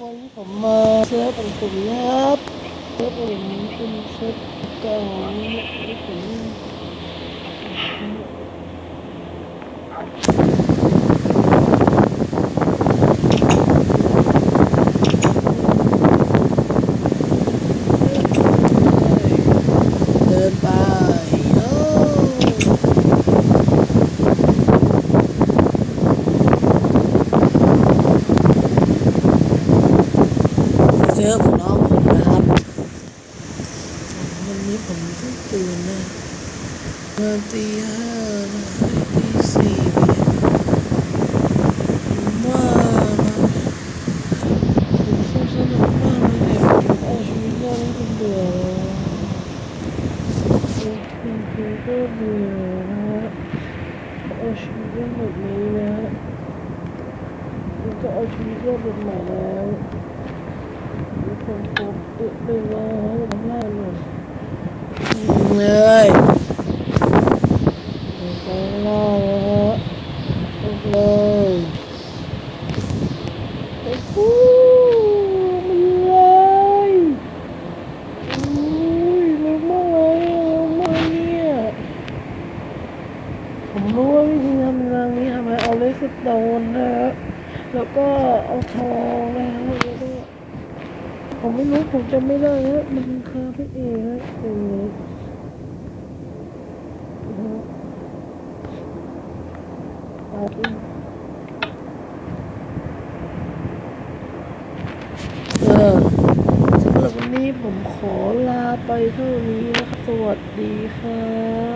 วันนี้ผมมาเซิร์ฟของผมนะครับเสื้อผมเป็นเซิร์ฟเก่าที่ผมเดินไปโอ้ เซิร์ฟของน้องผมนะครับวันนี้ผมเพิ่งตื่นนะเมื่อตีห้านะตีสี่ผมว่าผมคงสนุกมากเลยเนี่ยผมเอาชีวิตรอดให้คุณเบื่อคุณครูก็เบื่อนะฮะเอาชีวิตรอดแบบนี้นะฮะก็เอาชีวิตรอดแบบใหม่แล้ว เลยเลยไปล่าเลยเลยโอ้โหมันเลยอุ้ยเร็วมากเลยเร็วมากเนี่ยผมรู้ว่าวิธีทำงานนี้ทำไมเอาเลสโตนนะฮะแล้วก็เอาทอง ผมไม่รู้ผมจำไม่ได้ฮะมันคาพี่เอฮะเออเออสำหรับวันนี้ผมขอลาไปเท่านี้นะครับ สวัสดีครับ